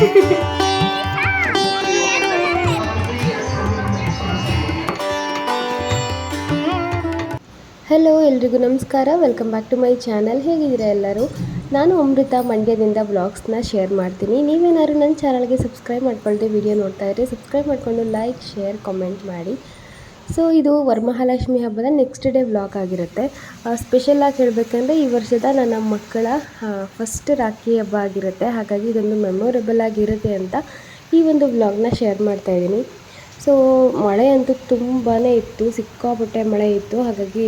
Hello ಎಲ್ರಿಗೂ ನಮಸ್ಕಾರ. Welcome back to my channel ಹೇಗಿದ್ದೀರಾ ಎಲ್ಲರೂ? ನಾನು ಅಮೃತ. ಮಂಡ್ಯದಿಂದ ಬ್ಲಾಗ್ಸ್ನ ಶೇರ್ ಮಾಡ್ತೀನಿ. ನೀವೇನಾದ್ರು ನನ್ನ ಚಾನಲ್ಗೆ ಸಬ್ಸ್ಕ್ರೈಬ್ ಮಾಡ್ಕೊಳ್ತೀವಿ ವಿಡಿಯೋ ನೋಡ್ತಾ ಇದ್ದರೆ ಸಬ್ಸ್ಕ್ರೈಬ್ ಮಾಡಿಕೊಂಡು ಲೈಕ್ ಶೇರ್ ಕಾಮೆಂಟ್ ಮಾಡಿ. ಸೊ ಇದು ವರಮಹಾಲಕ್ಷ್ಮಿ ಹಬ್ಬದ ನೆಕ್ಸ್ಟ್ ಡೇ ವ್ಲಾಗ್ ಆಗಿರುತ್ತೆ. ಸ್ಪೆಷಲಾಗಿ ಹೇಳಬೇಕಂದ್ರೆ ಈ ವರ್ಷದ ನನ್ನ ಮಕ್ಕಳ ಫಸ್ಟ್ ರಾಖಿ ಹಬ್ಬ ಆಗಿರುತ್ತೆ. ಹಾಗಾಗಿ ಇದೊಂದು ಮೆಮೊರೇಬಲ್ ಆಗಿರುತ್ತೆ ಅಂತ ಈ ಒಂದು ವ್ಲಾಗ್ನ ಶೇರ್ ಮಾಡ್ತಾ ಇದ್ದೀನಿ. ಸೊ ಮಳೆ ಅಂತೂ ತುಂಬಾ ಇತ್ತು. ಸಿಕ್ಕಾಪಟ್ಟೆ ಮಳೆ ಇತ್ತು. ಹಾಗಾಗಿ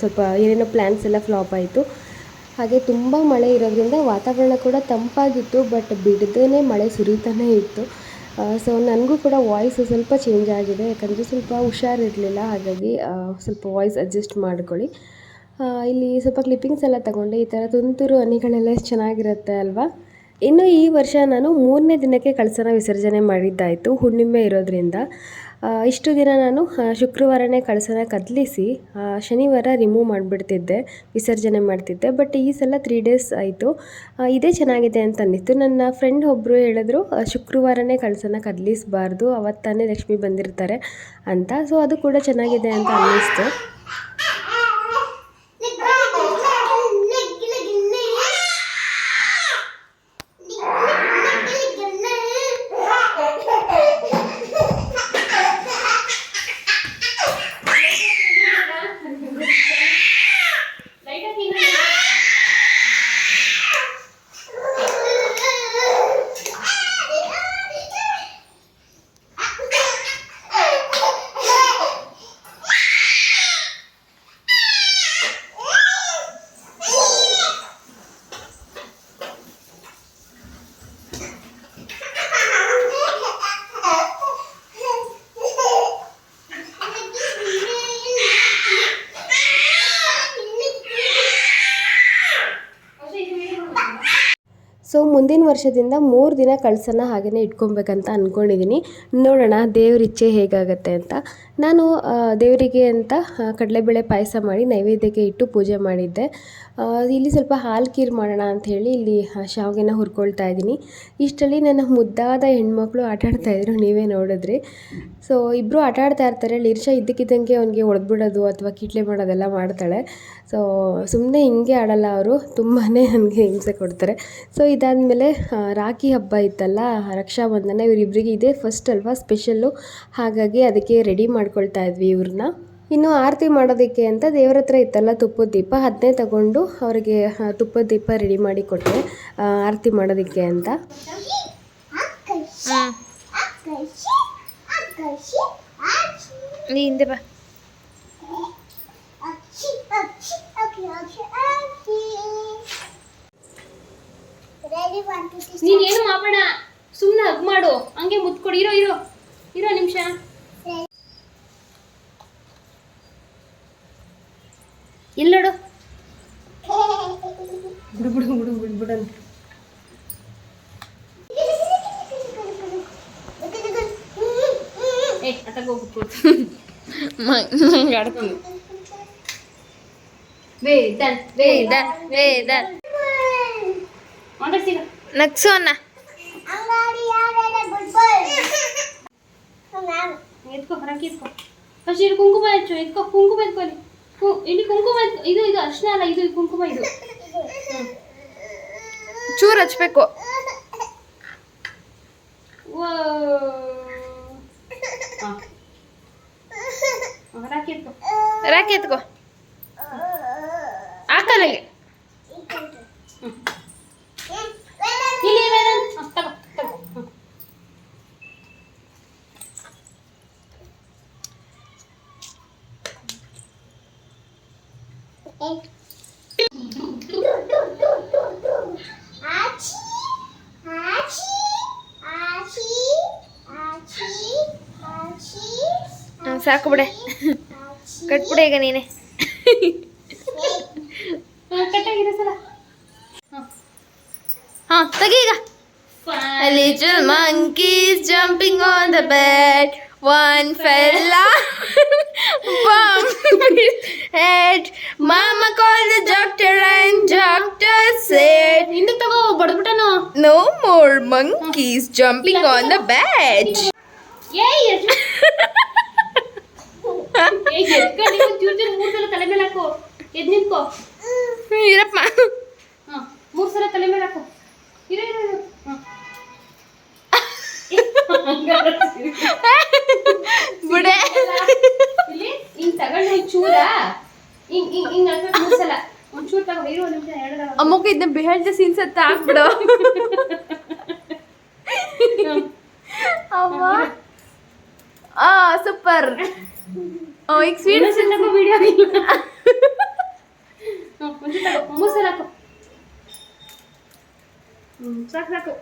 ಸ್ವಲ್ಪ ಏನೇನೋ ಪ್ಲ್ಯಾನ್ಸ್ ಎಲ್ಲ ಫ್ಲಾಪ್ ಆಯಿತು. ಹಾಗೆ ತುಂಬ ಮಳೆ ಇರೋದ್ರಿಂದ ವಾತಾವರಣ ಕೂಡ ತಂಪಾಗಿತ್ತು. ಬಟ್ ಬಿಡದೇ ಮಳೆ ಸುರಿತಾನೇ ಇತ್ತು. ಸೊ ನನಗೂ ಕೂಡ ವಾಯ್ಸ್ ಸ್ವಲ್ಪ ಚೇಂಜ್ ಆಗಿದೆ, ಯಾಕಂದರೆ ಸ್ವಲ್ಪ ಹುಷಾರಿರಲಿಲ್ಲ, ಹಾಗಾಗಿ ಸ್ವಲ್ಪ ವಾಯ್ಸ್ ಅಡ್ಜಸ್ಟ್ ಮಾಡ್ಕೊಳ್ಳಿ. ಇಲ್ಲಿ ಸ್ವಲ್ಪ ಕ್ಲಿಪ್ಪಿಂಗ್ಸ್ ಎಲ್ಲ ತಗೊಂಡೆ, ಈ ಥರ ತುಂತುರು ಹನಿಗಳೆಲ್ಲ ಎಷ್ಟು ಚೆನ್ನಾಗಿರುತ್ತೆ ಅಲ್ವಾ? ಇನ್ನು ಈ ವರ್ಷ ನಾನು ಮೂರನೇ ದಿನಕ್ಕೆ ಕಳಸನ ವಿಸರ್ಜನೆ ಮಾಡಿದ್ದಾಯಿತು, ಹುಣ್ಣಿಮೆ ಇರೋದ್ರಿಂದ. ಇಷ್ಟು ದಿನ ನಾನು ಶುಕ್ರವಾರನೇ ಕಳಸನ ಕದಲಿಸಿ ಶನಿವಾರ ರಿಮೂವ್ ಮಾಡಿಬಿಡ್ತಿದ್ದೆ, ವಿಸರ್ಜನೆ ಮಾಡ್ತಿದ್ದೆ. ಬಟ್ ಈ ಸಲ ತ್ರೀ ಡೇಸ್ ಆಯಿತು. ಇದೇ ಚೆನ್ನಾಗಿದೆ ಅಂತ ಅನ್ನಿಸ್ತು. ನನ್ನ ಫ್ರೆಂಡ್ ಒಬ್ಬರು ಹೇಳಿದ್ರು ಶುಕ್ರವಾರನೇ ಕಳಸನ ಕದಲಿಸಬಾರ್ದು, ಅವತ್ತಾನೇ ಲಕ್ಷ್ಮಿ ಬಂದಿರ್ತಾರೆ ಅಂತ. ಸೊ ಅದು ಕೂಡ ಚೆನ್ನಾಗಿದೆ ಅಂತ ಅನ್ನಿಸ್ತು. ಸೊ ಮುಂದಿನ ವರ್ಷದಿಂದ ಮೂರು ದಿನ ಕಳಸನ ಹಾಗೆಯೇ ಇಟ್ಕೊಬೇಕಂತ ಅಂದ್ಕೊಂಡಿದ್ದೀನಿ ನೋಡೋಣ, ದೇವ್ರ ಇಚ್ಛೆ ಹೇಗಾಗತ್ತೆ ಅಂತ. ನಾನು ದೇವರಿಗೆ ಅಂತ ಕಡಲೆಬೇಳೆ ಪಾಯಸ ಮಾಡಿ ನೈವೇದ್ಯಕ್ಕೆ ಇಟ್ಟು ಪೂಜೆ ಮಾಡಿದ್ದೆ. ಇಲ್ಲಿ ಸ್ವಲ್ಪ ಹಾಲು ಖೀರ್ ಮಾಡೋಣ ಅಂಥೇಳಿ ಇಲ್ಲಿ ಶಾವಿಗೆನ ಹುರ್ಕೊಳ್ತಾ ಇದ್ದೀನಿ. ಇಷ್ಟರಲ್ಲಿ ನನ್ನ ಮುದ್ದಾದ ಹೆಣ್ಮಕ್ಳು ಆಟ ಆಡ್ತಾಯಿದ್ರು ನೀವೇ ನೋಡಿದ್ರಿ. ಸೊ ಇಬ್ಬರು ಆಟ ಆಡ್ತಾ ಇರ್ತಾರೆ. ಲಿರ್ಷಾ ಇದ್ದಕ್ಕಿದ್ದಂಗೆ ಅವನಿಗೆ ಹೊಡೆದ್ಬಿಡೋದು ಅಥವಾ ಕಿಟ್ಲೆ ಮಾಡೋದೆಲ್ಲ ಮಾಡ್ತಾಳೆ. ಸೊ ಸುಮ್ಮನೆ ಹಿಂಗೆ ಆಡಲ್ಲ ಅವರು. ತುಂಬಾ ನನಗೆ ಹಿಂಸೆ ಕೊಡ್ತಾರೆ. ಸೊ ಇದಾದಮೇಲೆ ರಾಖಿ ಹಬ್ಬ ಇತ್ತಲ್ಲ ರಕ್ಷಾಬಂಧನ ಇವರಿಬ್ಬರಿಗೆ ಇದೇ ಫಸ್ಟ್ ಅಲ್ವಾ ಸ್ಪೆಷಲ್ಲು ಹಾಗಾಗಿ ಅದಕ್ಕೆ ರೆಡಿ ಮಾಡ್ಕೊಳ್ತಾ ಇದ್ವಿ ಇವ್ರನ್ನ. ಇನ್ನು ಆರತಿ ಮಾಡೋದಕ್ಕೆ ಅಂತ ದೇವ್ರ ಹತ್ರ ಇತ್ತಲ್ಲ ತುಪ್ಪದ ದೀಪ ಅದನ್ನೇ ತಗೊಂಡು ಅವರಿಗೆ ತುಪ್ಪದ ದೀಪ ರೆಡಿ ಮಾಡಿ ಕೊಟ್ಟೆ ಆರತಿ ಮಾಡೋದಕ್ಕೆ ಅಂತ. ಹಿಂದೆ ಬಾ. ಏನು ಮಾಡೋಣ ಸುಮ್ಮನೆ ಹಗ್ ಮಾಡು. ಹಂಗೆ ಮುತ್ಕೊಡಿ. ಇರೋ ಇರೋ. ಇರೋ, ನಿಮಿಷ. ಎಲ್ಲೋಡು ಬಿಡು ಬಿಡು ಬಿಡು ಬಿಡು ಬಿಡು ಏ ಅಟಕ್ ಹೋಗ್ಬಿಟ್ಟು ಮಂಗೆ ಆಡ್ತೀನಿ ವೇದನ್ ವೇದ ವೇದ ಮಾತಾಡ್ಸಿಗ ನಗ್ಸು ಅನ್ನ ಎತ್ಕೋ ಹೊರಗೆ ಎತ್ಕೋ ಫಸ್ಟ್ ಇಲ್ಲಿ ಕುಂಕುಮ ಹೆಚ್ಚು ಎತ್ಕೋ ಕುಂಕುಮ ಎತ್ಕೋ ಇಲ್ಲಿ. ಕು- ಇಲ್ಲಿ ಕುಂಕುಮ ಎತ್ಕೊ. ಇದು ಇದು ಅರ್ಶನ ಅಲ್ಲ ಇದು ಕುಂಕುಮ ಇದು ಚೂರು ಹಚ್ಬೇಕು ವಾ. ಹಾ. ಹಾ, ರಾಕಿ ಎತ್ಕೋ ರಾಕಿ ಎತ್ಕೋ ಆಕಲಿಗೆ ಇಲ್ಲಿ ವೇದನ್ ಹಾ, ತಗೋ ತಗೋ ಹಾ. ಹ್ಮ್, ಸಾಕು ಬಿಡೆ ಕಟ್ಬಿಡೆ ಈಗ ನೀನೆ ಹಾ, ಹಾ ತೆಗಿ ಈಗ A little monkeys jumping on the bed. One fella bumped his head. Mama called the doctor and doctor said, No more monkeys jumping on the bed. ಏಯ್ ಎಷ್ಟ್- ಏಯ್ ಎತ್ಕೊಂಡು ಇವ್ನು ಚೂರ್ ಚೂರ್ ಮೂರ್ ಸಲ ತಲೆ ಮೇಲೆ ಹಾಕು. ಎದ್ ನಿಂತ್ಕೋ. ಇರಪ್ಪ. ಮೂರ್ ಸಲ ತಲೆ ಮೇಲೆ ಹಾಕು. ಇರ. ಬಿಡೆ. ಇಲ್ಲಿ ಹಿಂಗ್ ತಗೊಂಡು ಹಿಂಗ್ ಚೂರ. ಹಿಂಗ್ ಹಿಂಗ್ ಹಿಂಗ್ ಹಾಕ್ಬೇಕು ಮೂರ್ ಸಲ. ಒಂದ್ ಚೂರ್ ತಗೋ ಇರು ಒಂದ್ ನಿಮಿಷ ಎರಡು ಅಮ್ಮಕ್ಕ ಇದನ್ನ ಬಿಹೈಂಡ್ ದ ಸೀನ್ಸ್ ಅಂತ ಹಾಕ್ಬಿಡು ಅಮ್ಮ. ಆ ಸೂಪರ್ ಈಗ ಸ್ವೀಟ್ ವಿಡಿಯೋ ಇಲ್ಲ ಹ್ಮ್, ಒಂಚೂರ್ ತಗೋ ಮೂರ್ ಸಲ ಹಾಕು ಹ್ಮ್ ಸಾಕು ಸಾಕು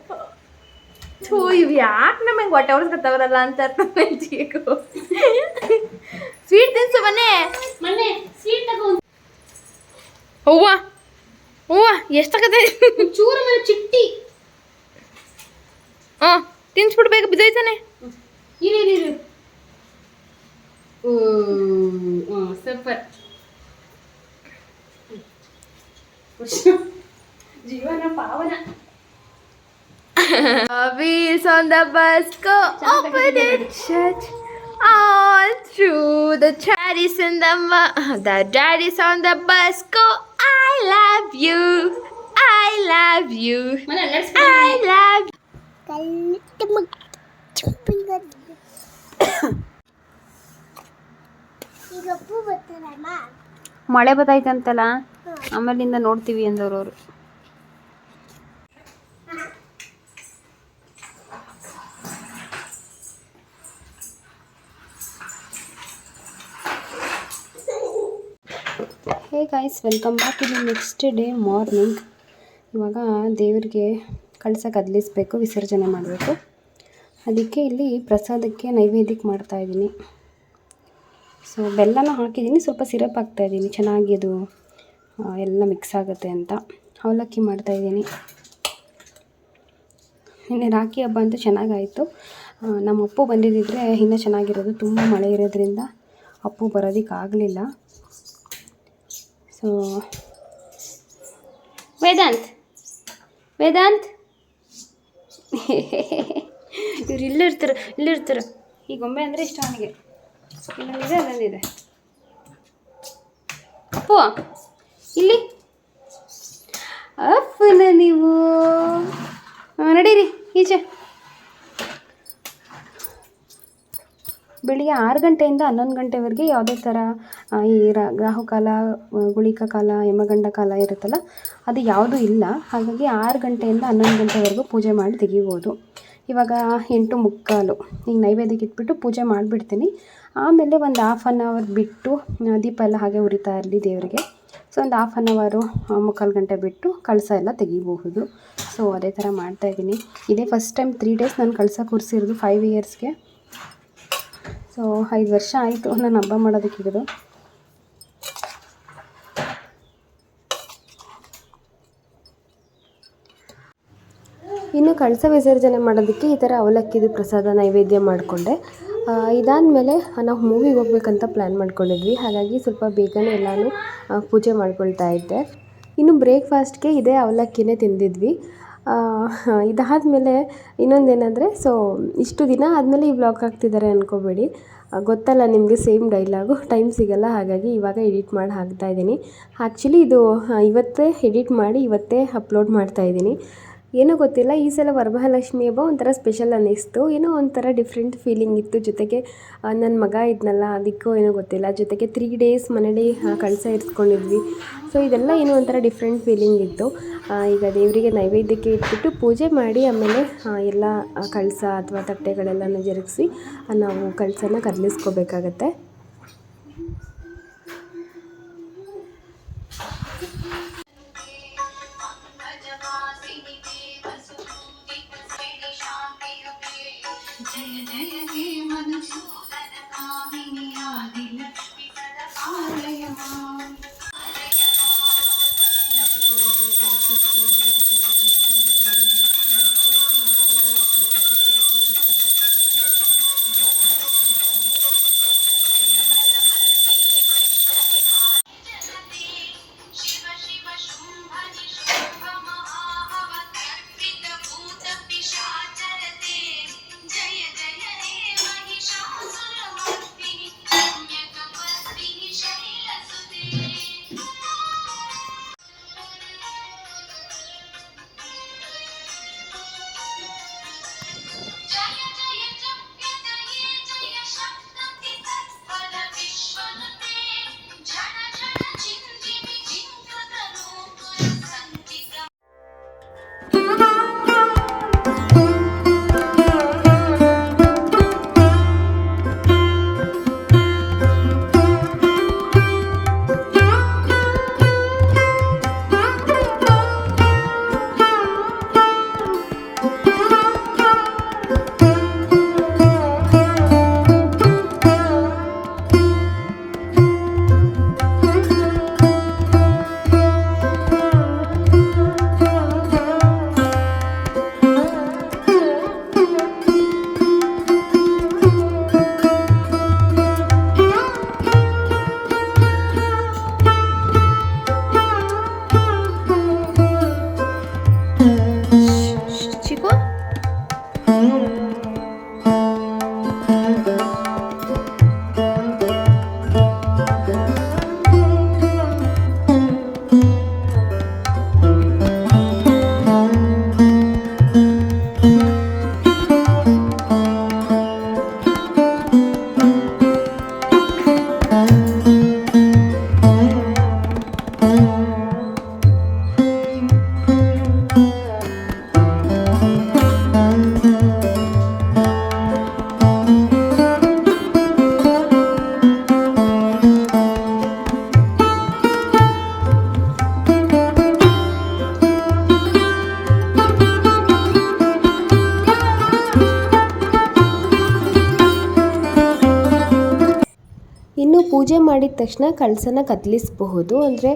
ಥೂ ಇವ್ ಯಾಕೆ ನಮಗೆ ಹೊಟ್ಟೆ ಹೊಡ್ಸ್ಕೊತಾವ್ರಲ್ಲ ಅಂತ ಮೆಂಚಿಗೂ ಸ್ವೀಟ್ ತಿನ್ಸು ಮನೆ ಮೊನ್ನೆ ಸ್ವೀಟ್ ತಗೋ ಒಂದ್ ಹೂವ ಹೂವ ಎಷ್ಟಾಗತ್ತೆ ಚೂರ ಮೇಲೆ ಚಿಟ್ಟಿ ಹಾಂ ತಿನ್ಸ್ಬಿಡ್ಬೇಕು ಬಿದ್ದೋಯ್ತಾನೆ ಇರು ಇರು సూపర్ జీవన పావన Wheels on the bus go open in shut all through the daddies in the the daddies on the bus go I love you. I love you. I love you. ಮಳೆ ಬತ್ತೈತಂತಲ್ಲ ಆಮೇಲಿಂದ ನೋಡ್ತೀವಿ ಅಂದವ್ರು ಅವರು ಹೇ ಗಾಯ್ಸ್ ವೆಲ್ಕಮ್ ಬ್ಯಾಕ್ ಇದು next day morning ಇವಾಗ ದೇವರಿಗೆ ಕಳಸ ಕದಲಿಸ್ಬೇಕು ವಿಸರ್ಜನೆ ಮಾಡಬೇಕು. ಅದಕ್ಕೆ ಇಲ್ಲಿ ಪ್ರಸಾದಕ್ಕೆ ನೈವೇದ್ಯಕ್ಕೆ ಮಾಡ್ತಾಯಿದ್ದೀನಿ ಸೊ ಬೆಲ್ಲನೂ ಹಾಕಿದ್ದೀನಿ. ಸ್ವಲ್ಪ ಸಿರಪ್ ಹಾಕ್ತಾಯಿದ್ದೀನಿ ಚೆನ್ನಾಗಿ ಅದು ಎಲ್ಲ ಮಿಕ್ಸ್ ಆಗುತ್ತೆ ಅಂತ. ಅವಲಕ್ಕಿ ಮಾಡ್ತಾಯಿದ್ದೀನಿ ನಿನ್ನೆ ರಾಖಿ ಹಬ್ಬ ಅಂತೂ ಚೆನ್ನಾಗಾಯಿತು. ನಮ್ಮ ಅಪ್ಪು ಬಂದಿದ್ದಿದ್ರೆ ಇನ್ನೂ ಚೆನ್ನಾಗಿರೋದು. ತುಂಬ ಮಳೆ ಇರೋದ್ರಿಂದ ಅಪ್ಪು ಬರೋದಕ್ಕಾಗಲಿಲ್ಲ ಸೊ ವೇದಾಂತ್ ವೇದಾಂತ್? ಇವ್ರು ಇಲ್ಲಿರ್ತಾರೆ ಇಲ್ಲಿರ್ತಾರೆ. ಈ ಗೊಂಬೆ ಅಂದರೆ ಇಷ್ಟ ಅವನಿಗೆ. ಅಲ್ಲೊಂದಿದೆ ಅಪ್ಪು, ಇಲ್ಲಿ. ಅಪ್ಪನ ನೀವು. ನಡೀರಿ, ಈಚೆ. ಬೆಳಿಗ್ಗೆ ಆರು ಗಂಟೆಯಿಂದ ಹನ್ನೊಂದು ಗಂಟೆವರೆಗೆ ಯಾವುದೇ ಥರ ಈ ರಾಹುಕಾಲ ಗುಳಿಕ ಕಾಲ, ಯಮಗಂಡ ಕಾಲ ಇರುತ್ತಲ್ಲ, ಅದು ಯಾವುದೂ ಇಲ್ಲ. ಹಾಗಾಗಿ ಆರು ಗಂಟೆಯಿಂದ ಹನ್ನೊಂದು ಗಂಟೆವರೆಗೂ ಪೂಜೆ ಮಾಡಿ ತೆಗಿಬೋದು. ಇವಾಗ ಎಂಟು ಮುಕ್ಕಾಲು. ಈಗ ನೈವೇದ್ಯಕ್ಕೆ ಇಟ್ಬಿಟ್ಟು ಪೂಜೆ ಮಾಡಿಬಿಡ್ತೀನಿ. ಆಮೇಲೆ ಒಂದು ಹಾಫ್ ಆನ್ ಅವರ್ ಬಿಟ್ಟು ದೀಪ ಎಲ್ಲ ಹಾಗೆ ಉರಿತಾ ಇರಲಿ ದೇವರಿಗೆ. ಸೊ ಒಂದು ಹಾಫ್ ಆನ್ ಅವರು ಮುಕ್ಕಾಲು ಗಂಟೆ ಬಿಟ್ಟು ಕಳಸ ಎಲ್ಲ ತೆಗಿಬಹುದು. ಸೊ ಅದೇ ಥರ ಮಾಡ್ತಾಯಿದ್ದೀನಿ ಇದೇ ಫಸ್ಟ್ ಟೈಮ್ ತ್ರೀ ಡೇಸ್ ನಾನು ಕಳಸ ಕೂರಿಸಿರೋದು ಫೈವ್ ಇಯರ್ಸ್ಗೆ ಸೊ ಐದು ವರ್ಷ ಆಯಿತು ನಾನು ಹಬ್ಬ ಮಾಡೋದಕ್ಕೆ ಹಿಡಿದು ಇನ್ನು ಕಳಸ ವಿಸರ್ಜನೆ ಮಾಡೋದಕ್ಕೆ ಈ ಥರ ಅವಲಕ್ಕಿದು ಪ್ರಸಾದ ನೈವೇದ್ಯ ಮಾಡಿಕೊಂಡೆ. ಇದಾದಮೇಲೆ ನಾವು ಮೂವಿಗೆ ಹೋಗ್ಬೇಕಂತ ಪ್ಲ್ಯಾನ್ ಮಾಡ್ಕೊಂಡಿದ್ವಿ. ಹಾಗಾಗಿ ಸ್ವಲ್ಪ ಬೇಗನೆ ಎಲ್ಲನೂ ಪೂಜೆ ಮಾಡ್ಕೊಳ್ತಾ ಇದ್ದೆ. ಇನ್ನು ಬ್ರೇಕ್ಫಾಸ್ಟ್ಗೆ ಇದೇ ಅವಲಕ್ಕಿನೇ ತಿಂದಿದ್ವಿ. ಇದಾದಮೇಲೆ ಇನ್ನೊಂದೇನೆಂದರೆ ಸೊ ಇಷ್ಟು ದಿನ ಆದಮೇಲೆ ಈ ಬ್ಲಾಗ್ ಹಾಕ್ತಿದ್ದಾರೆ ಅಂದ್ಕೋಬೇಡಿ ಗೊತ್ತಲ್ಲ, ನಿಮಗೆ ಸೇಮ್ ಡೈಲಾಗು ಟೈಮ್ ಸಿಗಲ್ಲ. ಹಾಗಾಗಿ ಇವಾಗ ಎಡಿಟ್ ಮಾಡಿ ಹಾಕ್ತಾ ಇದ್ದೀನಿ. ಆ್ಯಕ್ಚುಲಿ ಇದು ಇವತ್ತೇ ಎಡಿಟ್ ಮಾಡಿ ಇವತ್ತೇ ಅಪ್ಲೋಡ್ ಮಾಡ್ತಾ ಇದ್ದೀನಿ. ಏನೋ ಗೊತ್ತಿಲ್ಲ, ಈ ಸಲ ವರಮಹಾಲಕ್ಷ್ಮಿ ಹಬ್ಬ ಒಂಥರ ಸ್ಪೆಷಲ್ ಅನ್ನಿಸ್ತು. ಏನೋ ಒಂಥರ ಡಿಫ್ರೆಂಟ್ ಫೀಲಿಂಗ್ ಇತ್ತು. ಜೊತೆಗೆ ನನ್ನ ಮಗ ಇದ್ನಲ್ಲ, ಅದಕ್ಕೂ ಏನೋ ಗೊತ್ತಿಲ್ಲ. ಜೊತೆಗೆ ತ್ರೀ ಡೇಸ್ ಮನೇಲಿ ಕಳಸ ಇರಿಸ್ಕೊಂಡಿದ್ವಿ. ಸೊ ಇದೆಲ್ಲ ಏನೋ ಒಂಥರ ಡಿಫ್ರೆಂಟ್ ಫೀಲಿಂಗ್ ಇತ್ತು. ಈಗ ದೇವರಿಗೆ ನೈವೇದ್ಯಕ್ಕೆ ಇಟ್ಬಿಟ್ಟು ಪೂಜೆ ಮಾಡಿ, ಆಮೇಲೆ ಎಲ್ಲ ಕಳಸ ಅಥವಾ ತಟ್ಟೆಗಳೆಲ್ಲನೂ ಜರುಗಿಸಿ ನಾವು ಕಳಸನ ಕದಲಿಸ್ಕೋಬೇಕಾಗತ್ತೆ ತಕ್ಷಣ ಕಳಸನ ಕತ್ತಲಿಸಬಹುದು. ಅಂದರೆ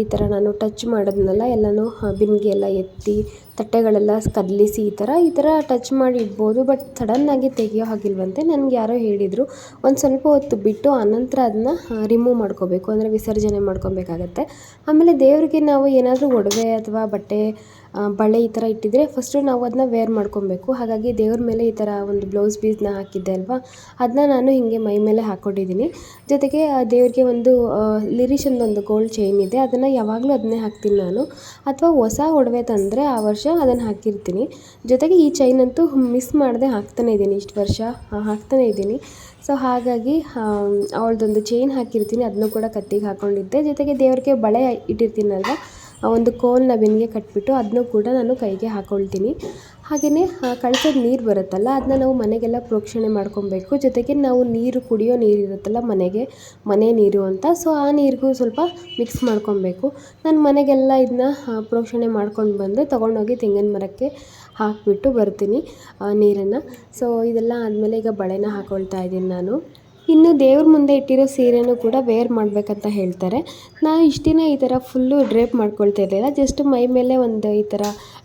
ಈ ಥರ ನಾನು ಟಚ್ ಮಾಡೋದನ್ನೆಲ್ಲ ಎಲ್ಲನೂ ಬಿಂದಿಗೆ ಎಲ್ಲ ಎತ್ತಿ, ತಟ್ಟೆಗಳೆಲ್ಲ ಕದಲಿಸಿ ಈ ಥರ ಈ ಥರ ಟಚ್ ಮಾಡಿ ಇಡ್ಬೋದು ಬಟ್ ಸಡನ್ನಾಗಿ ತೆಗಿಯೋ ಹಾಗಿಲ್ವಂತೆ ನನಗೆ ಯಾರೋ ಹೇಳಿದರು. ಒಂದು ಸ್ವಲ್ಪ ಹೊತ್ತು ಬಿಟ್ಟು ಆನಂತರ ಅದನ್ನ ರಿಮೂವ್ ಮಾಡ್ಕೋಬೇಕು. ಅಂದರೆ ವಿಸರ್ಜನೆ ಮಾಡ್ಕೊಬೇಕಾಗತ್ತೆ. ಆಮೇಲೆ ದೇವರಿಗೆ ನಾವು ಏನಾದರೂ ಒಡವೆ ಅಥವಾ ಬಟ್ಟೆ ಬಳೆ ಈ ಥರ ಇಟ್ಟಿದ್ರೆ ಫಸ್ಟು ನಾವು ಅದನ್ನ ವೇರ್ ಮಾಡ್ಕೊಬೇಕು. ಹಾಗಾಗಿ ದೇವ್ರ ಮೇಲೆ ಈ ಥರ ಒಂದು ಬ್ಲೌಸ್ ಪೀಸ್ನ ಹಾಕಿದ್ದೆ ಅಲ್ವಾ? ಅದನ್ನ ನಾನು ಹೀಗೆ ಮೈ ಮೇಲೆ ಹಾಕ್ಕೊಂಡಿದ್ದೀನಿ ಜೊತೆಗೆ ದೇವ್ರಿಗೆ ಒಂದು ಲಿರಿಷನ್ದು ಒಂದು ಗೋಲ್ಡ್ ಚೈನ್ ಇದೆ. ಅದನ್ನು ಯಾವಾಗಲೂ ಅದನ್ನೇ ಹಾಕ್ತೀನಿ ನಾನು. ಅಥವಾ ಹೊಸ ಒಡವೆ ತಂದರೆ ಆ ವರ್ಷ ಅದನ್ನು ಹಾಕಿರ್ತೀನಿ. ಜೊತೆಗೆ ಈ ಚೈನ್ ಅಂತೂ ಮಿಸ್ ಮಾಡದೆ ಹಾಕ್ತಾನೇ ಇದ್ದೀನಿ. ಇಷ್ಟು ವರ್ಷ ಹಾಕ್ತಾನೆ ಇದ್ದೀನಿ. ಸೊ ಹಾಗಾಗಿ ಅವಳದೊಂದು ಚೈನ್ ಹಾಕಿರ್ತೀನಿ. ಅದನ್ನು ಕೂಡ ಕತ್ತಿಗೆ ಹಾಕ್ಕೊಂಡಿದ್ದೆ ಜೊತೆಗೆ ದೇವ್ರಿಗೆ ಬಳೆ ಇಟ್ಟಿರ್ತೀನಲ್ವ? ಒಂದು ಕೋಲನ್ನ ಬೆನ್ನಿಗೆ ಕಟ್ಬಿಟ್ಟು ಅದನ್ನು ಕೂಡ ನಾನು ಕೈಗೆ ಹಾಕ್ಕೊಳ್ತೀನಿ ಹಾಗೆಯೇ ಕಳ್ಸೋದು ನೀರು ಬರುತ್ತಲ್ಲ ಅದನ್ನ ನಾವು ಮನೆಗೆಲ್ಲ ಪ್ರೋಕ್ಷಣೆ ಮಾಡ್ಕೊಬೇಕು. ಜೊತೆಗೆ ನಾವು ನೀರು ಕುಡಿಯೋ ನೀರು ಇರುತ್ತಲ್ಲ ಮನೆಗೆ, ಮನೆ ನೀರು ಅಂತ, ಸೊ ಆ ನೀರಿಗೂ ಸ್ವಲ್ಪ ಮಿಕ್ಸ್ ಮಾಡ್ಕೊಬೇಕು. ನಾನು ಮನೆಗೆಲ್ಲ ಇದನ್ನ ಪ್ರೋಕ್ಷಣೆ ಮಾಡ್ಕೊಂಡು ಬಂದು ತೊಗೊಂಡೋಗಿ ತೆಂಗಿನ ಮರಕ್ಕೆ ಹಾಕಿಬಿಟ್ಟು ಬರ್ತೀನಿ ನೀರನ್ನು. ಸೊ, ಇದೆಲ್ಲ ಆದಮೇಲೆ ಈಗ ಬಳೆನ ಹಾಕ್ಕೊಳ್ತಾ ಇದ್ದೀನಿ ನಾನು. ಇನ್ನು ದೇವ್ರ ಮುಂದೆ ಇಟ್ಟಿರೋ ಸೀರೆನೂ ಕೂಡ ವೇರ್ ಮಾಡಬೇಕಂತ ಹೇಳ್ತಾರೆ. ನಾನು ಇಷ್ಟು ದಿನ ಈ ಥರ ಫುಲ್ಲು ಡ್ರೇಪ್ ಮಾಡ್ಕೊಳ್ತಾ ಇರಲಿಲ್ಲ ಜಸ್ಟ್ ಮೈ ಮೇಲೆ ಒಂದು ಈ ಥರ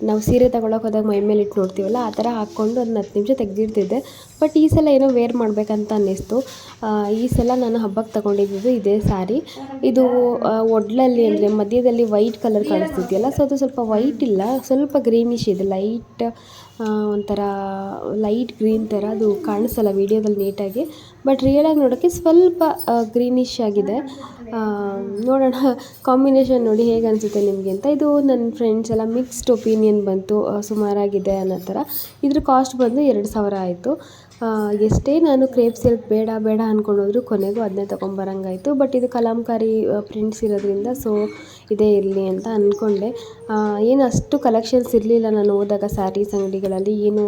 ನಾವು ಸೀರೆ ತಗೊಳಕ್ಕೆ ಹೋದಾಗ ಮೈ ಮೇಲೆ ಇಟ್ಟು ನೋಡ್ತೀವಲ್ಲ, ಆ ಥರ ಹಾಕ್ಕೊಂಡು ಒಂದು ಹತ್ತು ನಿಮಿಷ ತೆಗೆದಿರ್ತಿದ್ದೆ ಬಟ್ ಈ ಸಲ ಏನೋ ವೇರ್ ಮಾಡಬೇಕಂತ ಅನ್ನಿಸ್ತು. ಈ ಸಲ ನಾನು ಹಬ್ಬಕ್ಕೆ ತಗೊಂಡಿದ್ದು ಇದೇ ಸ್ಯಾರಿ ಇದು ಒಡ್ಲಲ್ಲಿ ಅಂದರೆ ಮಧ್ಯದಲ್ಲಿ ವೈಟ್ ಕಲರ್ ಕಾಣಿಸ್ತಿದೆಯಲ್ಲ ಸೊ ಅದು ಸ್ವಲ್ಪ ವೈಟ್ ಇಲ್ಲ, ಸ್ವಲ್ಪ ಗ್ರೀನಿಶ್ ಇದೆ ಲೈಟ್ ಒಂಥರ ಲೈಟ್ ಗ್ರೀನ್ ಥರ ಅದು ಕಾಣಿಸಲ್ಲ ವೀಡಿಯೋದಲ್ಲಿ ನೀಟಾಗಿ ಬಟ್ ರಿಯಲಾಗಿ ನೋಡೋಕ್ಕೆ ಸ್ವಲ್ಪ ಗ್ರೀನಿಶ್ ಆಗಿದೆ. ನೋಡೋಣ ಕಾಂಬಿನೇಷನ್ ನೋಡಿ ಹೇಗೆ ಅನಿಸುತ್ತೆ ನಿಮಗೆ ಅಂತ. ಇದು ನನ್ನ ಫ್ರೆಂಡ್ಸ್ ಎಲ್ಲ ಮಿಕ್ಸ್ಡ್ ಒಪಿನಿಯನ್ ಬಂತು ಸುಮಾರಾಗಿದೆ ಅನ್ನೋ ಥರ. ಇದ್ರ ಕಾಸ್ಟ್ ಬಂದು ಎರಡು ಸಾವಿರ ಆಯಿತು. ಎಷ್ಟೇ ನಾನು ಕ್ರೇಪ್ ಸಿಲ್ಕ್ ಬೇಡ ಬೇಡ ಅಂದ್ಕೊಂಡೋದ್ರು ಕೊನೆಗೂ ಅದನ್ನೇ ತೊಗೊಂಬರಂಗಾಯಿತು ಬಟ್ ಇದು ಕಲಾಂಕಾರಿ ಪ್ರಿಂಟ್ಸ್ ಇರೋದ್ರಿಂದ ಸೊ ಇದೇ ಇರಲಿ ಅಂತ ಅಂದ್ಕೊಂಡೆ ಏನು ಅಷ್ಟು ಕಲೆಕ್ಷನ್ಸ್ ಇರಲಿಲ್ಲ ನಾನು ಹೋದಾಗ ಸ್ಯಾರೀಸ್ ಅಂಗಡಿಗಳಲ್ಲಿ. ಏನು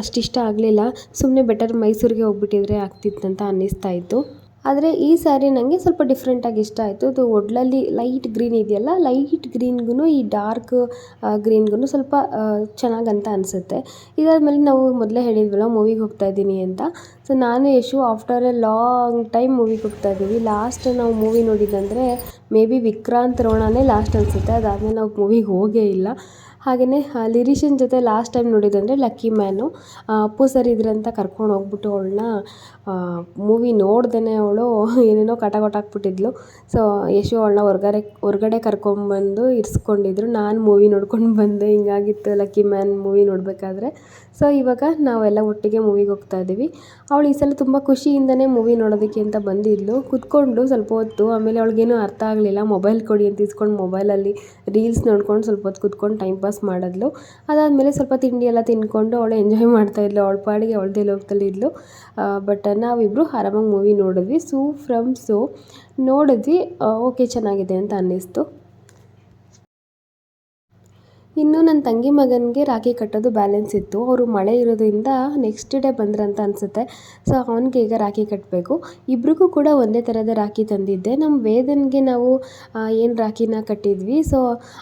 ಅಷ್ಟಿಷ್ಟ ಆಗಲಿಲ್ಲ. ಸುಮ್ಮನೆ ಬೆಟರ್ ಮೈಸೂರಿಗೆ ಹೋಗ್ಬಿಟ್ಟಿದ್ರೆ ಆಗ್ತಿತ್ತಂತ ಅನ್ನಿಸ್ತಾ ಇತ್ತು. ಆದರೆ ಈ ಸ್ಯಾರಿ ನನಗೆ ಸ್ವಲ್ಪ ಡಿಫ್ರೆಂಟಾಗಿ ಇಷ್ಟ ಆಯಿತು. ಅದು ಒಡ್ಲಲ್ಲಿ ಲೈಟ್ ಗ್ರೀನ್ ಇದೆಯಲ್ಲ ಲೈಟ್ ಗ್ರೀನ್ಗೂ ಈ ಡಾರ್ಕ್ ಗ್ರೀನ್ಗೂ ಸ್ವಲ್ಪ ಚೆನ್ನಾಗಂತ ಅನಿಸುತ್ತೆ. ಇದಾದಮೇಲೆ ನಾವು ಮೊದಲೇ ಹೇಳಿದ್ವಲ್ಲ ಮೂವಿಗೆ ಹೋಗ್ತಾ ಇದ್ದೀನಿ ಅಂತ. ಸೊ ನಾನು Yashu after a long time ಮೂವಿಗೆ ಹೋಗ್ತಾ ಇದ್ದೀವಿ. ಲಾಸ್ಟ್ ನಾವು ಮೂವಿ ನೋಡಿದ್ದಂದರೆ ಮೇ ಬಿ ವಿಕ್ರಾಂತ್ ರೋಣನೇ ಲಾಸ್ಟ್ ಅನಿಸುತ್ತೆ. ಅದಾದಮೇಲೆ ನಾವು ಮೂವಿಗೆ ಹೋಗೇ ಇಲ್ಲ. ಹಾಗೆಯೇ ಲಿರಿಷನ್ ಜೊತೆ ಲಾಸ್ಟ್ ಟೈಮ್ ನೋಡಿದ್ರೆ ಲಕ್ಕಿ ಮ್ಯಾನು. ಅಪ್ಪು ಸರ್ ಇದ್ರಂತ ಕರ್ಕೊಂಡು ಹೋಗ್ಬಿಟ್ಟು ಅವಳನ್ನ ಮೂವಿ ನೋಡ್ದೇ ಅವಳು, ಏನೇನೋ ಕಟ ಕೊಟ್ಟಾಕ್ಬಿಟ್ಟಿದ್ಲು ಸೊ ಯಶು ಅವಳನ್ನ ಹೊರ್ಗಡೆ ಹೊರ್ಗಡೆ ಕರ್ಕೊಂಬಂದು ಇರಿಸ್ಕೊಂಡಿದ್ರು. ನಾನು ಮೂವಿ ನೋಡ್ಕೊಂಡು ಬಂದೆ. ಹಿಂಗಾಗಿತ್ತು ಲಕ್ಕಿ ಮ್ಯಾನ್ ಮೂವಿ ನೋಡಬೇಕಾದ್ರೆ. ಸೊ ಇವಾಗ ನಾವೆಲ್ಲ ಒಟ್ಟಿಗೆ ಮೂವಿಗೆ ಹೋಗ್ತಾ ಇದ್ದೀವಿ. ಅವಳು ಈ ಸಲ ತುಂಬ ಖುಷಿಯಿಂದನೇ ಮೂವಿ ನೋಡೋದಕ್ಕೆ ಅಂತ ಬಂದಿದ್ಲು. ಕುತ್ಕೊಂಡು ಸ್ವಲ್ಪ ಹೊತ್ತು, ಆಮೇಲೆ ಅವಳಿಗೇನು ಅರ್ಥ ಆಗಲಿಲ್ಲ. ಮೊಬೈಲ್ ಕೊಡಿ ಅಂತ ಇಸ್ಕೊಂಡು ಮೊಬೈಲಲ್ಲಿ ರೀಲ್ಸ್ ನೋಡ್ಕೊಂಡು ಸ್ವಲ್ಪ ಹೊತ್ತು ಕುತ್ಕೊಂಡು ಟೈಮ್ ಪಾಸ್ ಮಾಡಿದ್ಲು. ಅದಾದಮೇಲೆ ಸ್ವಲ್ಪ ತಿಂಡಿ ಎಲ್ಲ ತಿಂದ್ಕೊಂಡು ಅವಳು ಎಂಜಾಯ್ ಮಾಡ್ತಾಯಿದ್ಲು ಅವಳ ಪಾಡಿಗೆ ಅವಳದೇ ಲೋಕದಲ್ಲಿ ಇದ್ಲು. ಬಟ್ ನಾವಿಬ್ಬರು ಆರಾಮಾಗಿ ಮೂವಿ ನೋಡಿದ್ವಿ. ಸೂ ಫ್ರಮ್ ಸೋ ನೋಡಿದ್ವಿ. ಓಕೆ ಚೆನ್ನಾಗಿದೆ ಅಂತ ಅನ್ನಿಸ್ತು. ಇನ್ನು ನನ್ನ ತಂಗಿ ಮಗನಿಗೆ ರಾಖಿ ಕಟ್ಟೋದು ಬ್ಯಾಲೆನ್ಸ್ ಇತ್ತು. ಅವರು ಮಳೆ ಇರೋದ್ರಿಂದ ನೆಕ್ಸ್ಟ್ ಡೇ ಬಂದ್ರಂತ ಅನಿಸುತ್ತೆ. ಸೊ ಅವನಿಗೆ ಈಗ ರಾಖಿ ಕಟ್ಟಬೇಕು ಇಬ್ರಿಗೂ ಕೂಡ ಒಂದೇ ಥರದ ರಾಖಿ ತಂದಿದ್ದೆ. ನಮ್ಮ ವೇದನ್ಗೆ ನಾವು ಏನು ರಾಖಿನ ಕಟ್ಟಿದ್ವಿ. ಸೊ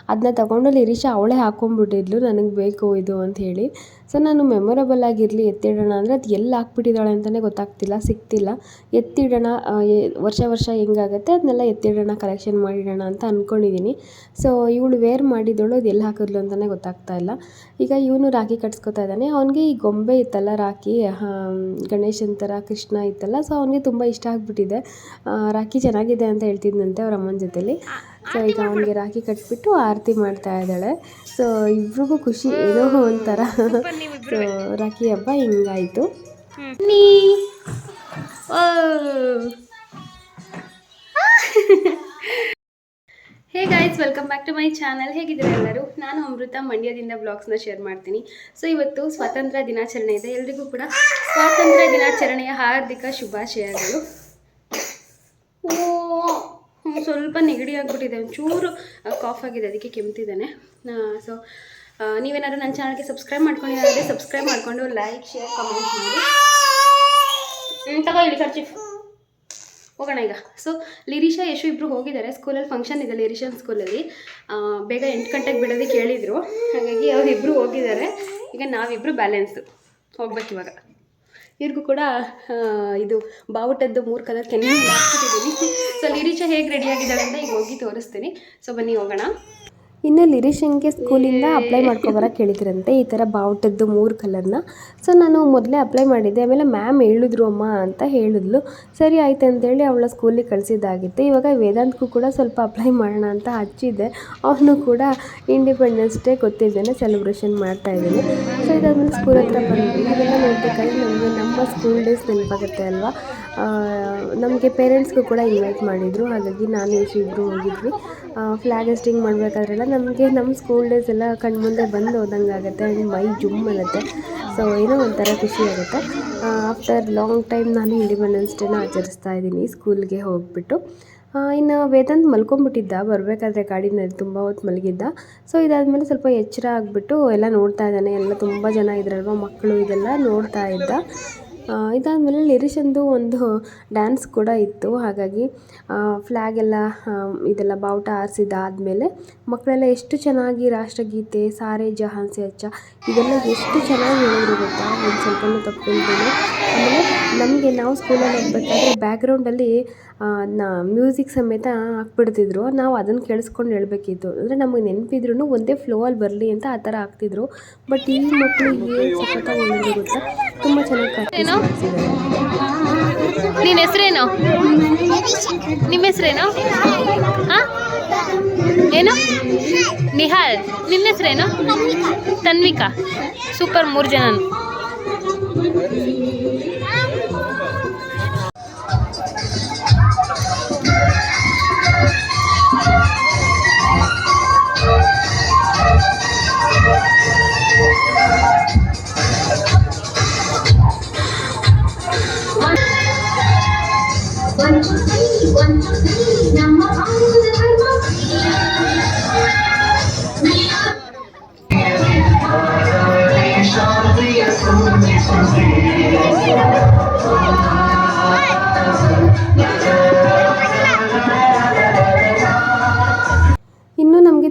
ಅದನ್ನ ತಗೊಂಡಲ್ಲಿ ಇರಿಶಾ ಅವಳೇ ಹಾಕ್ಕೊಂಡ್ಬಿಟ್ಟಿದ್ಲು ನನಗೆ ಬೇಕು ಇದು ಅಂತ ಹೇಳಿ. ಸೊ ನಾನು ಮೆಮೊರಬಲ್ ಆಗಿರಲಿ ಎತ್ತಿಡೋಣ ಅಂದರೆ ಅದು ಎಲ್ಲಿ ಹಾಕ್ಬಿಟ್ಟಿದ್ದಾಳೆ ಅಂತಲೇ ಗೊತ್ತಾಗ್ತಿಲ್ಲ, ಸಿಗ್ತಿಲ್ಲ. ಎತ್ತಿಡೋಣ ವರ್ಷ ವರ್ಷ ಹೆಂಗಾಗತ್ತೆ, ಅದನ್ನೆಲ್ಲ ಎತ್ತಿಡೋಣ ಕಲೆಕ್ಷನ್ ಮಾಡಿಡೋಣ ಅಂತ ಅಂದ್ಕೊಂಡಿದ್ದೀನಿ ಸೊ ಇವಳು ವೇರ್ ಮಾಡಿದವಳು ಅದು ಎಲ್ಲಿ ಹಾಕಿದ್ಲು ಅಂತಲೇ ಗೊತ್ತಾಗ್ತಾ ಇಲ್ಲ. ಈಗ ಇವನು ರಾಖಿ ಕಟ್ಸ್ಕೊತಾ ಇದ್ದಾನೆ. ಅವನಿಗೆ ಈ ಗೊಂಬೆ ಇತ್ತಲ್ಲ, ರಾಖಿ ಗಣೇಶನ ಥರ ಕೃಷ್ಣ ಇತ್ತಲ್ಲ ಸೊ ಅವನಿಗೆ ತುಂಬ ಇಷ್ಟ ಆಗಿಬಿಟ್ಟಿದೆ. ರಾಖಿ ಚೆನ್ನಾಗಿದೆ ಅಂತ ಹೇಳ್ತಿದ್ನಂತೆ ಅವ್ರ ಅಮ್ಮನ ಜೊತೆಲಿ. ಸೊ, ಈಗ ಅವನಿಗೆ ರಾಖಿ ಕಟ್ಬಿಟ್ಟು ಆರತಿ ಮಾಡ್ತಾ ಇದ್ದಾಳೆ. ಸೊ, ಇಬ್ರಿಗೂ ಖುಷಿ. ಏನೋ ಒಂಥರ. ಸೊ, ರಾಖಿ ಹಬ್ಬ ಹಿಂಗಾಯ್ತು. Hey guys welcome back to my channel ಹೇಗಿದ್ದೀರಾ ಎಲ್ಲರೂ? ನಾನು ಅಮೃತ. ಮಂಡ್ಯದಿಂದ ಬ್ಲಾಗ್ಸ್ನ ಶೇರ್ ಮಾಡ್ತೀನಿ. ಸೊ ಇವತ್ತು ಸ್ವಾತಂತ್ರ್ಯ ದಿನಾಚರಣೆ ಇದೆ. ಎಲ್ರಿಗೂ ಕೂಡ ಸ್ವಾತಂತ್ರ್ಯ ದಿನಾಚರಣೆಯ ಹಾರ್ದಿಕ ಶುಭಾಶಯಗಳು. ಓ. ಸ್ವಲ್ಪ ನೆಗಡಿ ಆಗಿಬಿಟ್ಟಿದೆ, ಒಂಚೂರು ಕಾಫ್ ಆಗಿದೆ, ಅದಕ್ಕೆ ಕೆಮ್ತಿದ್ದಾನೆ. ಸೊ ನೀವೇನಾದ್ರೂ ನನ್ನ ಚಾನಲ್ಗೆ ಸಬ್ಸ್ಕ್ರೈಬ್ ಮಾಡ್ಕೊಂಡಿದ್ದಾರೆ ಸಬ್ಸ್ಕ್ರೈಬ್ ಮಾಡಿಕೊಂಡು ಲೈಕ್ ಶೇರ್ ಕಮೆಂಟ್ ಮಾಡಿ. ತಗೋ ಇಲ್ಲಿ ಖರ್ಚಿ ಹೋಗೋಣ ಈಗ. ಸೊ ಲಿರಿಶಾ ಯಶು ಇಬ್ಬರು ಹೋಗಿದ್ದಾರೆ. ಸ್ಕೂಲಲ್ಲಿ ಫಂಕ್ಷನ್ ಇದೆ ಲಿರಿಶನ್ ಸ್ಕೂಲಲ್ಲಿ ಬೇಗ ಎಂಟು ಗಂಟೆಗೆ ಬಿಡೋದಕ್ಕೆ ಹೇಳಿದರು. ಹಾಗಾಗಿ ಅವರಿಬ್ಬರು ಹೋಗಿದ್ದಾರೆ. ಈಗ ನಾವಿಬ್ಬರು ಬ್ಯಾಲೆನ್ಸು ಹೋಗ್ಬೇಕು ಇವಾಗ. ಇವ್ರಿಗೂ ಕೂಡ ಇದು ಬಾವುಟದ್ದು ಮೂರು ಕಲರ್ ಕೆನ್ನೆ ಸೊ ಲಿರಿಚ ಹೇಗೆ ರೆಡಿ ಆಗಿದ್ದಾಳೆ ಅಂತ ಈಗ ಹೋಗಿ ತೋರಿಸ್ತೀನಿ. ಸೊ ಬನ್ನಿ ಹೋಗೋಣ. ಇನ್ನು ಲಿರಿಶಂಗೆ ಸ್ಕೂಲಿಂದ ಅಪ್ಲೈ ಮಾಡ್ಕೊಬರಕ್ಕೆ ಹೇಳಿದ್ರಂತೆ, ಈ ಥರ ಬಾವುಟದ್ದು ಮೂರು ಕಲರ್ನ ಸೊ ನಾನು ಮೊದಲೇ ಅಪ್ಲೈ ಮಾಡಿದ್ದೆ, ಆಮೇಲೆ ಮ್ಯಾಮ್ ಹೇಳಿದ್ರು ಅಮ್ಮ ಅಂತ ಹೇಳಿದ್ಲು. ಸರಿ ಆಯ್ತು ಅಂತೇಳಿ ಅವಳ ಸ್ಕೂಲಿಗೆ ಕಳಿಸಿದ್ದಾಗಿತ್ತು. ಇವಾಗ ವೇದಾಂತ್ಗೂ ಕೂಡ ಸ್ವಲ್ಪ ಅಪ್ಲೈ ಮಾಡೋಣ ಅಂತ ಹಚ್ಚಿದ್ದೆ. ಅವನು ಕೂಡ ಇಂಡಿಪೆಂಡೆನ್ಸ್ ಡೇ ಗೊತ್ತಿದ್ದೇನೆ ಸೆಲೆಬ್ರೇಷನ್ ಮಾಡ್ತಾ ಇದ್ದೀನಿ. ಸೊ ಇದಾದ್ಮೇಲೆ ಸ್ಕೂಲ್ ಹತ್ರ ಬಂದ್ವಿ ಇದೆಲ್ಲ ನೋಡ್ಬೇಕಾದ್ರೆ ನಮಗೆ ನಮ್ಮ ಸ್ಕೂಲ್ ಡೇಸ್ ನೆನಪಾಗುತ್ತೆ ಅಲ್ವಾ? ನಮಗೆ ಪೇರೆಂಟ್ಸ್ಗೂ ಕೂಡ ಇನ್ವೈಟ್ ಮಾಡಿದರು. ಹಾಗಾಗಿ ನಾನು ಯಶು ಇಬ್ಬರು ಹೋಗಿದ್ವಿ. ಫ್ಲ್ಯಾಗ್ ಹೆಸ್ಟಿಂಗ್ ಮಾಡಬೇಕಾದ್ರೆಲ್ಲ ನಮಗೆ ನಮ್ಮ ಸ್ಕೂಲ್ ಡೇಸ್ ಎಲ್ಲ ಕಣ್ಮುಂದೆ ಬಂದು ಹೋದಂಗೆ ಆಗುತ್ತೆ ಆ್ಯಂಡ್ ಮೈ ಜುಮ್ ಅನ್ನತ್ತೆ ಸೊ ಏನೋ ಒಂಥರ ಖುಷಿ ಆಗುತ್ತೆ. ಆಫ್ಟರ್ ಲಾಂಗ್ ಟೈಮ್ ನಾನು ಇಂಡಿಪೆಂಡೆನ್ಸ್ ಡೇನ ಆಚರಿಸ್ತಾ ಇದ್ದೀನಿ ಸ್ಕೂಲ್ಗೆ ಹೋಗ್ಬಿಟ್ಟು. ಇನ್ನು ವೇದಾಂತ್ ಮಲ್ಕೊಂಬಿಟ್ಟಿದ್ದ ಬರಬೇಕಾದ್ರೆ ಗಾಡಿನಲ್ಲಿ ತುಂಬ ಹೊತ್ತು ಮಲಗಿದ್ದ. ಸೊ ಇದಾದಮೇಲೆ ಸ್ವಲ್ಪ ಎಚ್ಚರ ಆಗಿಬಿಟ್ಟು ಎಲ್ಲ ನೋಡ್ತಾ ಇದ್ದಾನೆ. ಎಲ್ಲ ತುಂಬ ಜನ ಇದ್ರಲ್ವ, ಮಕ್ಕಳು ಇದೆಲ್ಲ ನೋಡ್ತಾ ಇದ್ದ. ಇದಾದಮೇಲೆ ಲಿರಿಷಂದು ಒಂದು ಡ್ಯಾನ್ಸ್ ಕೂಡ ಇತ್ತು. ಹಾಗಾಗಿ ಫ್ಲ್ಯಾಗ್ ಎಲ್ಲ ಇದೆಲ್ಲ ಬಾವುಟ ಆರಿಸಿದಾದ್ಮೇಲೆ ಮಕ್ಕಳೆಲ್ಲ ಎಷ್ಟು ಚೆನ್ನಾಗಿ ರಾಷ್ಟ್ರಗೀತೆ, ಸಾರೆ ಜಹಾನ್ ಸೆ ಅಚ್ಚ, ಇದೆಲ್ಲ ಎಷ್ಟು ಚೆನ್ನಾಗಿ ಹೇಳಿದ್ರು ಗೊತ್ತಾ? ಒಂದು ಸ್ವಲ್ಪನೂ ತಪ್ಪಿಲ್ದೇನೆ ಆಮೇಲೆ ನಮಗೆ ನಾವು ಸ್ಕೂಲಲ್ಲಿ ಹೋಗ್ಬೇಕಾದ್ರೆ ಬ್ಯಾಕ್ಗ್ರೌಂಡಲ್ಲಿ ನಾ ಮ್ಯೂಸಿಕ್ ಸಮೇತ ಹಾಕ್ಬಿಡ್ತಿದ್ರು. ನಾವು ಅದನ್ನು ಕೇಳಿಸ್ಕೊಂಡು ಹೇಳ್ಬೇಕಿತ್ತು. ಅಂದರೆ ನಮಗೆ ನೆನಪಿದ್ರು ಒಂದೇ ಫ್ಲೋವಲ್ಲಿ ಬರಲಿ ಅಂತ ಆ ಥರ ಹಾಕ್ತಿದ್ರು. ಬಟ್ ಈ ಮಕ್ಕಳು ಏನು ಸಖತ್ತಾಗಿ ಗೊತ್ತಾ? ತುಂಬ ಚೆನ್ನಾಗಿ ನಿನ್ನ ಹೆಸರೇನು? ನಿಮ್ಮ ಹೆಸರೇನು? ಹಾಂ? ಏನು? ನಿಹಾಲ್. ನಿನ್ನ ಹೆಸರೇನು? ತನ್ವಿಕಾ. ಸೂಪರ್ ಮೂರು ಜನ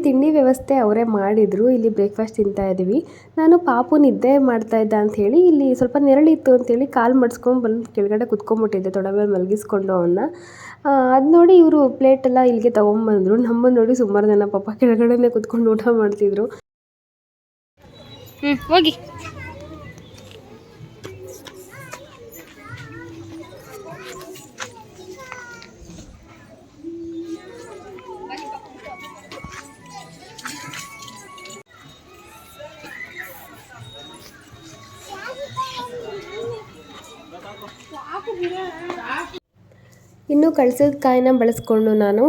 ತಿಂಡಿ ವ್ಯವಸ್ಥೆ ಅವರೇ ಮಾಡಿದರು. ಇಲ್ಲಿ ಬ್ರೇಕ್ಫಾಸ್ಟ್ ತಿಂತಾ ಇದ್ದೀವಿ. ನಾನು ಪಾಪು ನಿದ್ದೆ ಮಾಡ್ತಾ ಇದ್ದ ಅಂಥೇಳಿ ಇಲ್ಲಿ ಸ್ವಲ್ಪ ನೆರಳಿತ್ತು ಅಂತೇಳಿ ಕಾಲು ಮಡ್ಸ್ಕೊಂಡು ಬಂದು ಕೆಳಗಡೆ ಕುತ್ಕೊಂಡ್ಬಿಟ್ಟಿದ್ದೆ. ತೊಡೆ ಮೇಲೆ ಮಲಗಿಸ್ಕೊಂಡು ಅವನ್ನ ಅದು ನೋಡಿ ಇವರು ಪ್ಲೇಟೆಲ್ಲ ಇಲ್ಲಿಗೆ ತೊಗೊಂಬಂದರು ನಮ್ಮನ್ನು ನೋಡಿ ಸುಮಾರು ಜನ ಪಾಪ ಕೆಳಗಡೆನೇ ಕುತ್ಕೊಂಡು ಊಟ ಮಾಡ್ತಿದ್ರು. ಹ್ಞೂ ಹೋಗಿ. ಇನ್ನು ಕಳಿಸಿದ ಕಾಯಿನ ಬಳಸ್ಕೊಂಡು ನಾನು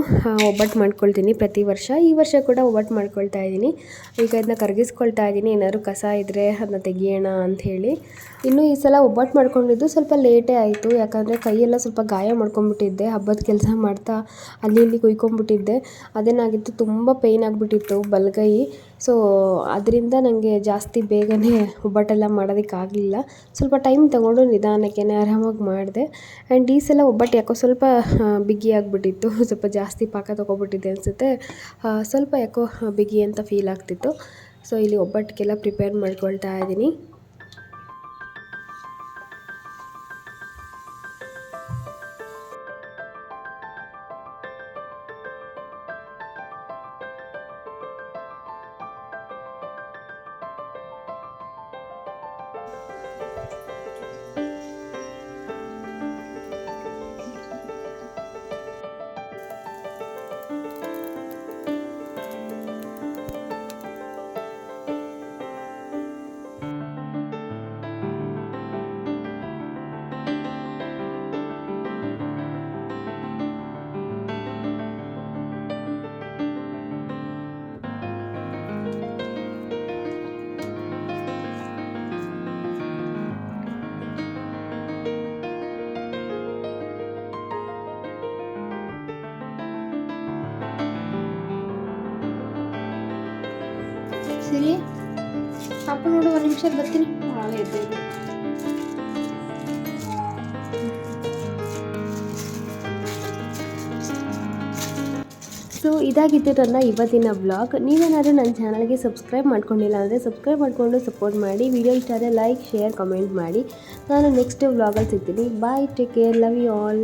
ಒಬ್ಬಟ್ಟು ಮಾಡ್ಕೊಳ್ತೀನಿ ಪ್ರತಿ ವರ್ಷ. ಈ ವರ್ಷ ಕೂಡ ಒಬ್ಬಟ್ಟು ಮಾಡ್ಕೊಳ್ತಾ ಇದ್ದೀನಿ. ಈಗ ಇದನ್ನ ಕರಗಿಸ್ಕೊಳ್ತಾ ಇದ್ದೀನಿ. ಏನಾದ್ರು ಕಸ ಇದ್ದರೆ ಅದನ್ನ ತೆಗಿಯೋಣ ಅಂಥೇಳಿ ಇನ್ನು ಈ ಸಲ ಒಬ್ಬಟ್ಟು ಮಾಡ್ಕೊಂಡಿದ್ದು ಸ್ವಲ್ಪ ಲೇಟೇ ಆಯಿತು. ಯಾಕಂದರೆ ಕೈಯೆಲ್ಲ ಸ್ವಲ್ಪ ಗಾಯ ಮಾಡ್ಕೊಂಡ್ಬಿಟ್ಟಿದ್ದೆ. ಹಬ್ಬದ ಕೆಲಸ ಮಾಡ್ತಾ ಅಲ್ಲಿ ಇಲ್ಲಿ ಕುಯ್ಕೊಂಡ್ಬಿಟ್ಟಿದ್ದೆ. ಅದೇನಾಗಿತ್ತು? ತುಂಬ ಪೇಯ್ನ್ ಆಗಿಬಿಟ್ಟಿತ್ತು, ಬಲಗೈ. ಸೊ ಅದರಿಂದ ನನಗೆ ಜಾಸ್ತಿ ಬೇಗನೆ ಒಬ್ಬಟ್ಟೆಲ್ಲ ಮಾಡೋದಕ್ಕಾಗಲಿಲ್ಲ. ಸ್ವಲ್ಪ ಟೈಮ್ ತಗೊಂಡು ನಿಧಾನಕ್ಕೆ ಆರಾಮಾಗಿ ಮಾಡಿದೆ. ಆ್ಯಂಡ್ ಈ ಸಲ ಒಬ್ಬಟ್ಟು ಯಾಕೋ ಸ್ವಲ್ಪ ಬಿಗಿ ಆಗಿಬಿಟ್ಟಿತ್ತು. ಸ್ವಲ್ಪ ಜಾಸ್ತಿ ಪಾಕ ತೊಗೊಬಿಟ್ಟಿದ್ದೆ ಅನಿಸುತ್ತೆ. ಸ್ವಲ್ಪ ಯಾಕೋ ಬಿಗಿ ಅಂತ ಫೀಲ್ ಆಗ್ತಿತ್ತು. ಸೊ ಇಲ್ಲಿ ಒಬ್ಬಟ್ಟಿಗೆಲ್ಲ ಪ್ರಿಪೇರ್ ಮಾಡ್ಕೊಳ್ತಾ ಇದ್ದೀನಿ ಸರಿ ಪಾಪ ನೋಡು ಒಂದು ನಿಮಿಷ ಬರ್ತೀನಿ. ನಾಳೆ ಸೊ ಇದಾಗಿತ್ತು ನನ್ನ ಇವತ್ತಿನ ಬ್ಲಾಗ್ ನೀವೇನಾದರೂ ನನ್ನ ಚಾನಲ್ಗೆ ಸಬ್ಸ್ಕ್ರೈಬ್ ಮಾಡ್ಕೊಂಡಿಲ್ಲ ಅಂದರೆ ಸಬ್ಸ್ಕ್ರೈಬ್ ಮಾಡಿಕೊಂಡು ಸಪೋರ್ಟ್ ಮಾಡಿ. ವಿಡಿಯೋ ಇಷ್ಟ ಆದರೆ ಲೈಕ್ ಶೇರ್ ಕಮೆಂಟ್ ಮಾಡಿ. ನಾನು ನೆಕ್ಸ್ಟ್ ವ್ಲಾಗಲ್ಲಿ ಸಿಗ್ತೀನಿ. Bye take care love you all